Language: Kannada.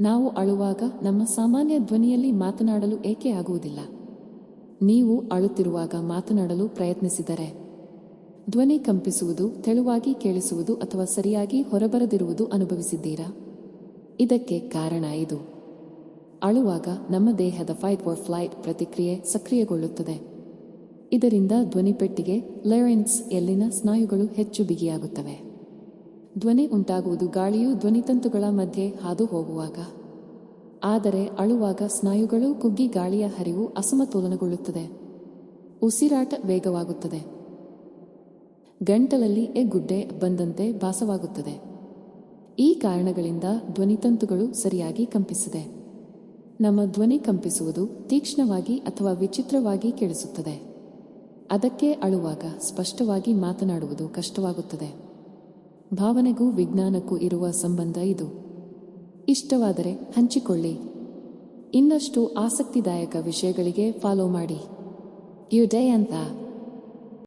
ನಾವು ಅಳುವಾಗ ನಮ್ಮ ಸಾಮಾನ್ಯ ಧ್ವನಿಯಲ್ಲಿ ಮಾತನಾಡಲು ಏಕೆ ಆಗುವುದಿಲ್ಲ? ನೀವು ಅಳುತ್ತಿರುವಾಗ ಮಾತನಾಡಲು ಪ್ರಯತ್ನಿಸಿದರೆ ಧ್ವನಿ ಕಂಪಿಸುವುದು, ತೆಳುವಾಗಿ ಕೇಳಿಸುವುದು ಅಥವಾ ಸರಿಯಾಗಿ ಹೊರಬರದಿರುವುದು ಅನುಭವಿಸಿದ್ದೀರಾ? ಇದಕ್ಕೆ ಕಾರಣ ಇದು. ಅಳುವಾಗ ನಮ್ಮ ದೇಹದ ಫೈಟ್ ಫಾರ್ ಫ್ಲೈಟ್ ಪ್ರತಿಕ್ರಿಯೆ ಸಕ್ರಿಯಗೊಳ್ಳುತ್ತದೆ. ಇದರಿಂದ ಧ್ವನಿಪೆಟ್ಟಿಗೆ ಲೆರೆನ್ಸ್ ಎಲ್ಲಿನ ಸ್ನಾಯುಗಳು ಹೆಚ್ಚು ಬಿಗಿಯಾಗುತ್ತವೆ. ಧ್ವನಿ ಉಂಟಾಗುವುದು ಗಾಳಿಯು ಧ್ವನಿತಂತುಗಳ ಮಧ್ಯೆ ಹಾದು ಹೋಗುವಾಗ ಆದರೆ ಅಳುವಾಗ ಸ್ನಾಯುಗಳು ಕುಗ್ಗಿ ಗಾಳಿಯ ಹರಿವು ಅಸಮತೋಲನಗೊಳ್ಳುತ್ತದೆ. ಉಸಿರಾಟ ವೇಗವಾಗುತ್ತದೆ. ಗಂಟಲಲ್ಲಿ ಎಗ್ಗುಡ್ಡೆ ಬಂದಂತೆ ಭಾಸವಾಗುತ್ತದೆ. ಈ ಕಾರಣಗಳಿಂದ ಧ್ವನಿತಂತುಗಳು ಸರಿಯಾಗಿ ಕಂಪಿಸಿದೆ. ನಮ್ಮ ಧ್ವನಿ ಕಂಪಿಸುವುದು ತೀಕ್ಷ್ಣವಾಗಿ ಅಥವಾ ವಿಚಿತ್ರವಾಗಿ ಕೇಳಿಸುತ್ತದೆ. ಅದಕ್ಕೆ ಅಳುವಾಗ ಸ್ಪಷ್ಟವಾಗಿ ಮಾತನಾಡುವುದು ಕಷ್ಟವಾಗುತ್ತದೆ. ಭಾವನೆಗೂ ವಿಜ್ಞಾನಕ್ಕೂ ಇರುವ ಸಂಬಂಧ ಇದು. ಇಷ್ಟವಾದರೆ ಹಂಚಿಕೊಳ್ಳಿ. ಇನ್ನಷ್ಟು ಆಸಕ್ತಿದಾಯಕ ವಿಷಯಗಳಿಗೆ ಫಾಲೋ ಮಾಡಿ. ಯು ಡೇ ಅಂತ